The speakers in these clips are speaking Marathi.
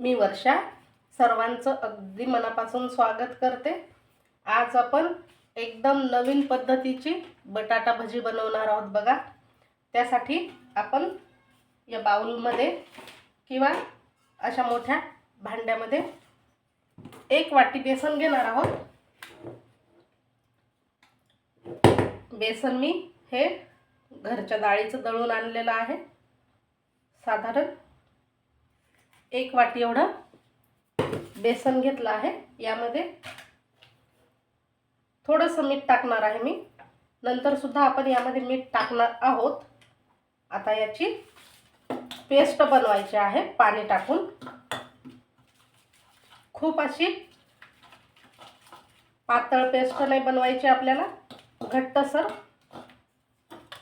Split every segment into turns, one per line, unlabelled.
मी वर्षा सर्वांचं अगदी मनापासून स्वागत करते. आज आपण एकदम नवीन पद्धतीची बटाटा भजी बनवणार आहोत बघा. त्यासाठी आपण या बाउलमध्ये किंवा अशा मोठ्या भांड्यामध्ये एक वाटी बेसन घेणार आहोत. बेसन मी हे घरच्या डाळीचं दळून आणलेलं आहे. साधारण एक वाटी एवढं बेसन घेतलं आहे. यामध्ये थोडंसं मीठ टाकणार आहे मी. नंतर सुद्धा आपण यामध्ये मीठ टाकणार आहोत. आता याची पेस्ट बनवायची आहे पाणी टाकून. खूप अशी पातळ पेस्ट नाही बनवायची आपल्याला. घट्टसर.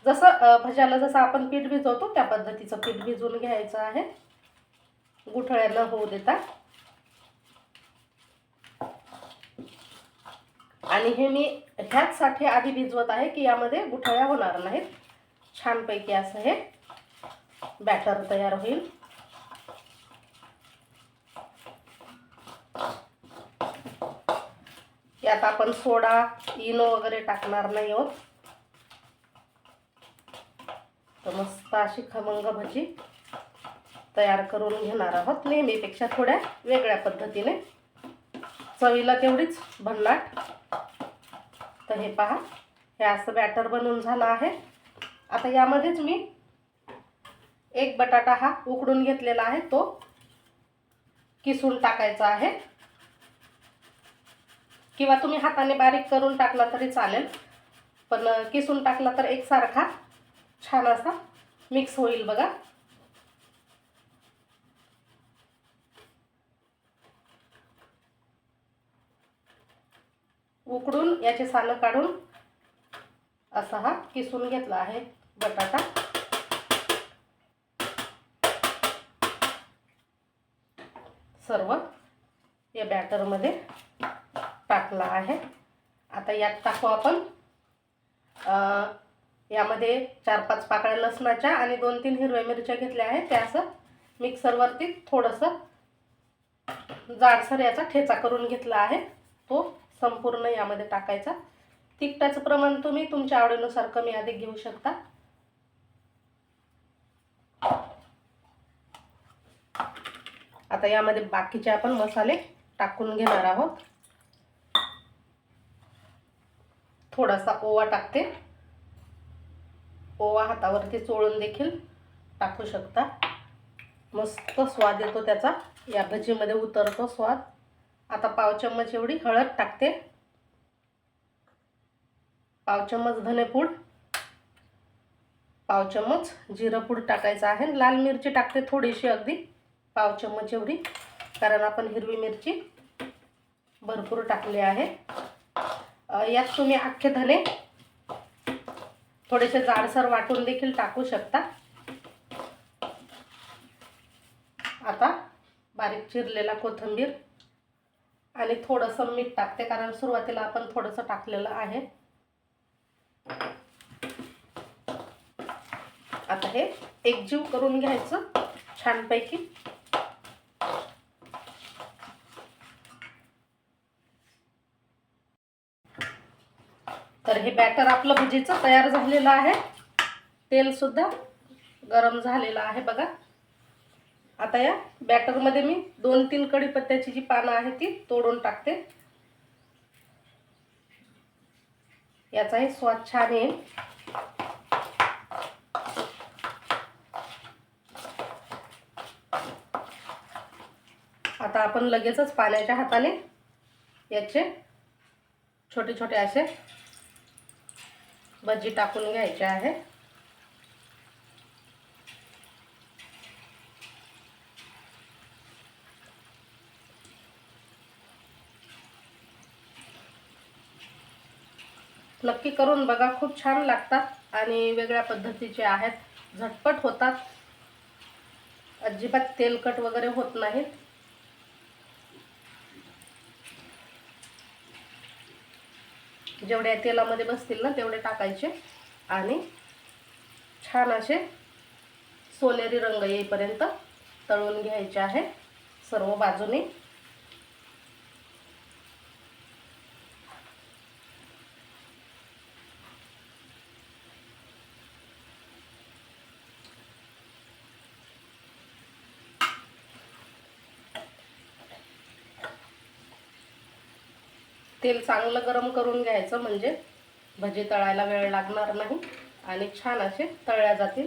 जसं भज्याला जसं आपण पीठ भिजवतो त्या पद्धतीचं पीठ भिजवून घ्यायचं आहे. गुठळ्या न होऊ देता आणि हे मी ह्याच साठी आधी भिजवत आहे की यामध्ये गुठळ्या होणार नाहीत. छानपैकी असं हे बॅटर तयार होईल. यात आपण सोडा इनो वगैरे टाकणार नाही आहोत. तर मस्त अशी खमंग भजी. तयार करून घेणार आहोत. नेहमीपेक्षा थोड्या वेगळ्या पद्धतीने. चवीला तेवढीच भन्नाट. तर हे पहा हे असं बॅटर बनवून झालं आहे. आता यामध्येच मी एक बटाटा हा उकडून घेतलेला आहे. तो किसून टाकायचा आहे. किंवा तुम्ही हाताने बारीक करून टाकला तरी चालेल. पण किसून टाकला तर एकसारखा छान असा मिक्स होईल बघा. उकडून याचे सालं काढून असा हा किसून घेतला आहे बटाटा. सर्व या बॅटरमध्ये टाकला आहे. आता यात टाकू आपण यामध्ये चार पाच पाकळ्या लसणाच्या आणि दोन तीन हिरव्या मिरच्या घेतल्या आहेत. त्या असं मिक्सरवरती थोडंसं जाडसर याचा ठेचा करून घेतला आहे. तो संपूर्ण यामध्ये टाकायचा. तिखटाचं प्रमाण तुम्ही तुमच्या आवडीनुसार कमी अधिक घेऊ शकता. आता यामध्ये बाकीचे आपण मसाले टाकून घेणार आहोत. थोडासा ओवा टाकते. ओवा हातावरती चोळून देखील टाकू शकता. मस्त स्वाद येतो त्याचा. या भजीमध्ये उतरतो स्वाद. आता पाव चम्मच एवढी हळद टाकते. पाव चम्मच धनेपूड. पाव चम्मच जिरं पूड टाकायचं आहे. लाल मिरची टाकते थोडीशी अगदी पाव चम्मच एवढी. कारण आपण हिरवी मिरची भरपूर टाकली आहे. यात तुम्ही अख्खे धने थोडेसे जाडसर वाटून देखील टाकू शकता. आता बारीक चिरलेला कोथिंबीर. आणि थोडंसं मीठ टाकते कारण सुरुवातीला आपण थोडंसं टाकलेलं आहे. आता हे एकजीव करून घ्यायचं छानपैकी. तर हे बॅटर आपलं भजीचं तयार झालेलं आहे. तेल सुद्धा गरम झालेलं आहे बघा. आता या बॅटरमध्ये मी दोन तीन कढीपत्त्याची जी पानं आहे ती तोडून टाकते. याचाही स्वाद छान येईल. आता आपण लगेचच पाण्याच्या हाताने याचे छोटे छोटे असे भजी टाकून घ्यायचे आहे. नक्की करून बघा. खूप छान लागतात आणि वेगळ्या पद्धतीचे आहेत. झटपट होतात. अजिबात तेलकट वगैरे होत नाहीत. जेवढ्या तेलामध्ये बसतील ना तेवढे टाकायचे. आणि छान असे सोनेरी रंग येईपर्यंत तळून घ्यायचे आहे. सर्व बाजूने तेल चांगलं गरम करून घ्यायचं म्हणजे भजी तळायला वेळ लागणार नाही आणि छान असे तळल्या जातील.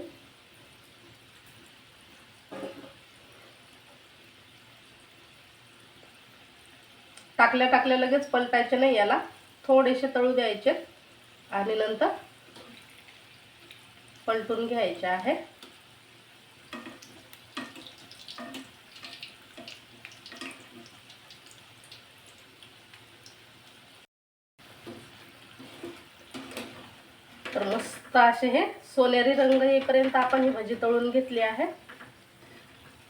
टाकल्या टाकल्या लगेच पलटायचे नाही याला. थोडेसे तळू द्यायचे आणि नंतर पलटून घ्यायचे आहे. तर मस्त असे हे सोनेरी रंग येईपर्यंत आपण ही भजी तळून घेतली आहे.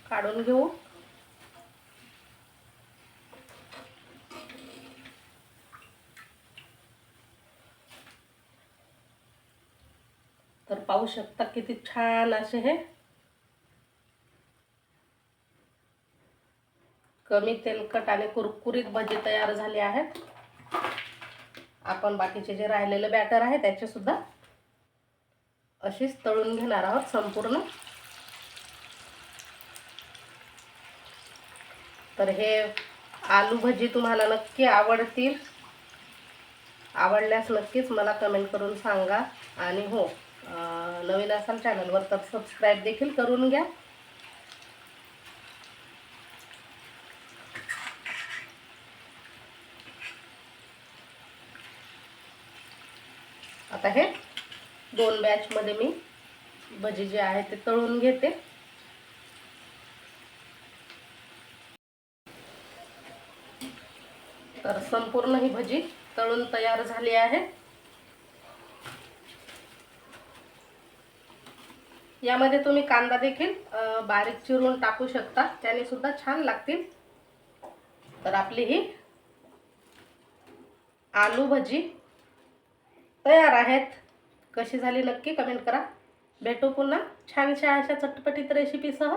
काढून घेऊ. तर पाहू शकता किती छान असे हे कमी तेलकट आणि कुरकुरीत भजी तयार झाले आहेत. आपण बाकीचे जे राहिलेले बॅटर आहे त्याचे सुद्धा अशीच तळून घेणार आहोत संपूर्ण. तर हे आलू भजी तुम्हाला नक्की आवडतील. आवडल्यास नक्कीच मला कमेंट करून सांगा. आणि हो नवीन असाल चॅनलवर तर सबस्क्राईब देखील करून घ्या. आता हे दोन बॅचमध्ये मी भजी जे आहे ते तळून घेते. तर संपूर्ण ही भजी तळून तयार झाली आहे. यामध्ये तुम्ही कांदा देखील बारीक चिरून टाकू शकता. त्याने सुद्धा छान लागतील. तर आपली ही आलू भजी तयार आहेत. कशी झाली नक्की कमेंट करा. भेटू पुन्हा छानशा अशा चटपटीत रेसिपीसह